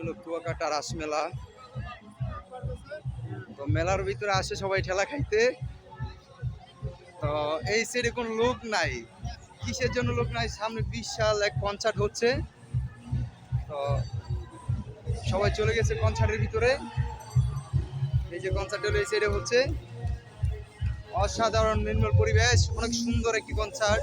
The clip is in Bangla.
হলো কুয়াকাটা রাস মেলা তো মেলার ভিতরে আসে সবাই ঠেলা খাইতে। তো এই সাইডে কোনো লোক নাই। কিসের জন্য লোক নাই? সামনে বিশাল এক কনসার্ট হচ্ছে। তো সবাই চলে গেছে কনসার্টের ভিতরে। এই যে কনসার্ট হলো, এই সাইডে হচ্ছে। অসাধারণ নির্মল পরিবেশ, অনেক সুন্দর একটি কনসার্ট